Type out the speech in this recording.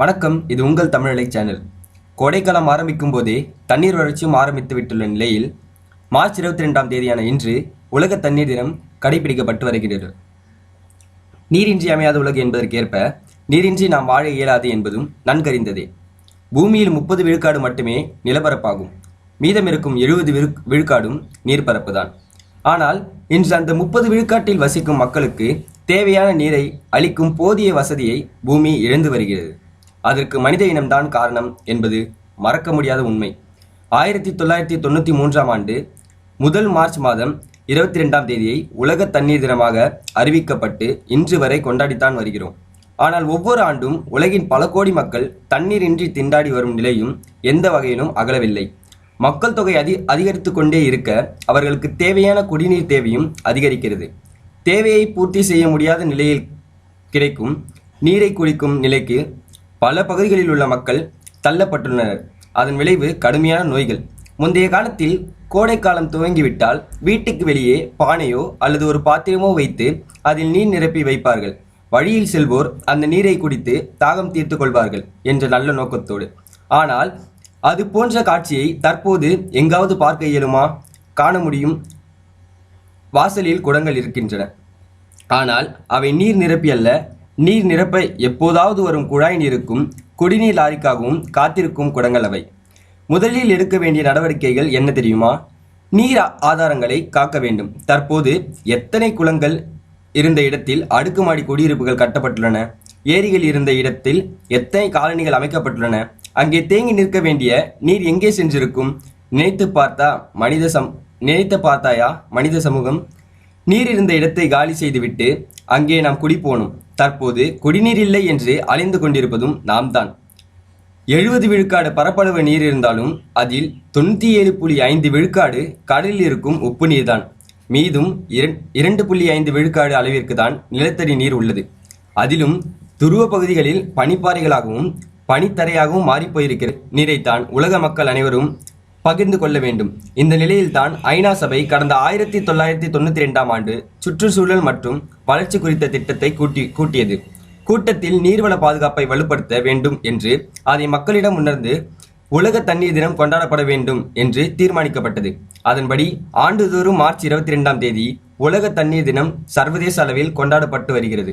வணக்கம் இது உங்கள் தமிழலை சேனல். கோடைக்காலம் ஆரம்பிக்கும் போதே தண்ணீர் வறட்சியும் ஆரம்பித்து விட்டுள்ள நிலையில் மார்ச் இருபத்தி ரெண்டாம் தேதியான இன்று உலக தண்ணீர் தினம் கடைபிடிக்கப்பட்டு வருகிறது. நீரின்றி அமையாத உலகு என்பதற்கேற்ப நீரின்றி நாம் வாழ இயலாது என்பதும் நன்கறிந்ததே. பூமியில் முப்பது விழுக்காடு மட்டுமே நிலப்பரப்பாகும். மீதம் இருக்கும் எழுபது விழு விழுக்காடும் நீர்ப்பரப்புதான் ஆனால் இன்று அந்த முப்பது விழுக்காட்டில் வசிக்கும் மக்களுக்கு தேவையான நீரை அளிக்கும் போதிய வசதியை பூமி இழந்து வருகிறது. அதற்கு மனித இனம்தான் காரணம் என்பது மறக்க முடியாத உண்மை. ஆயிரத்தி தொள்ளாயிரத்தி தொண்ணூற்றி மூன்றாம் ஆண்டு முதல் மார்ச் மாதம் இருபத்தி ரெண்டாம் தேதியை உலக தண்ணீர் தினமாக அறிவிக்கப்பட்டு இன்று வரை கொண்டாடித்தான் வருகிறோம். ஆனால் ஒவ்வொரு ஆண்டும் உலகின் பல கோடி மக்கள் தண்ணீரின்றி திண்டாடி வரும் நிலையும் எந்த வகையிலும் அகலவில்லை. மக்கள் தொகை அதி அதிகரித்து கொண்டே இருக்க அவர்களுக்கு தேவையான குடிநீர் தேவையும் அதிகரிக்கிறது. தேவையை பூர்த்தி செய்ய முடியாத நிலையில் கிடைக்கும் நீரை குடிக்கும் நிலைக்கு பல பகுதிகளில் உள்ள மக்கள் தள்ளப்பட்டுள்ளனர். அதன் விளைவு கடுமையான நோய்கள். முந்தைய காலத்தில் கோடைக்காலம் துவங்கிவிட்டால் வீட்டுக்கு வெளியே பானையோ அல்லது ஒரு பாத்திரமோ வைத்து அதில் நீர் நிரப்பி வைப்பார்கள். வழியில் செல்வோர் அந்த நீரை குடித்து தாகம் தீர்த்து கொள்வார்கள் என்ற நல்ல நோக்கத்தோடு. ஆனால் அது போன்ற காட்சியை தற்போது எங்காவது பார்க்க இயலுமா? காண முடியும். வாசலில் குடங்கள் இருக்கின்றன. ஆனால் அவை நீர் நிரப்பி அல்ல நீர் நிரப்ப எப்போதாவது வரும் குழாய் நீருக்கும் குடிநீர் லாரிக்காகவும் காத்திருக்கும் குடங்கள் அவை. முதலில் எடுக்க வேண்டிய நடவடிக்கைகள் என்ன தெரியுமா? நீர் ஆதாரங்களை காக்க வேண்டும். தற்போது எத்தனை குளங்கள் இருந்த இடத்தில் அடுக்குமாடி குடியிருப்புகள் கட்டப்பட்டுள்ளன? ஏரிகள் இருந்த இடத்தில் எத்தனை காலனிகள் அமைக்கப்பட்டுள்ளன? அங்கே தேங்கி நிற்க வேண்டிய நீர் எங்கே சென்றிருக்கும்? நினைத்து பார்த்தா மனித சம் நினைத்து பார்த்தாயா? மனித சமூகம்? நீர் இருந்த இடத்தை காலி செய்துவிட்டு அங்கே நாம் குடிப்போனும். தற்போது குடிநீர் இல்லை என்று அலைந்து கொண்டிருப்பதும் நாம் தான் எழுபது விழுக்காடு பரப்பளவு நீர் இருந்தாலும் அதில் தொண்ணூற்றி ஏழு புள்ளி ஐந்து விழுக்காடு கடலில் இருக்கும் உப்பு நீர்தான். மீதும் இரண்டு புள்ளி ஐந்து விழுக்காடு அளவிற்கு தான் நிலத்தடி நீர் உள்ளது. அதிலும் துருவ பகுதிகளில் பனிப்பாறைகளாகவும் பனித்தரையாகவும் மாறிப்போயிருக்கிற நீரைத்தான் உலக மக்கள் அனைவரும் பகிர்ந்து கொள்ள வேண்டும். இந்த நிலையில்தான் ஐநா சபை கடந்த ஆயிரத்தி தொள்ளாயிரத்தி தொண்ணூற்றி ரெண்டாம் ஆண்டு சுற்றுச்சூழல் மற்றும் வளர்ச்சி குறித்த திட்டத்தை கூட்டி கூட்டியது. கூட்டத்தில் நீர்வள பாதுகாப்பை வலுப்படுத்த வேண்டும் என்று அதை மக்களிடம் உணர்ந்து உலக தண்ணீர் தினம் கொண்டாடப்பட வேண்டும் என்று தீர்மானிக்கப்பட்டது. அதன்படி ஆண்டுதோறும் மார்ச் இருபத்தி ரெண்டாம் தேதி உலக தண்ணீர் தினம் சர்வதேச அளவில் கொண்டாடப்பட்டு வருகிறது.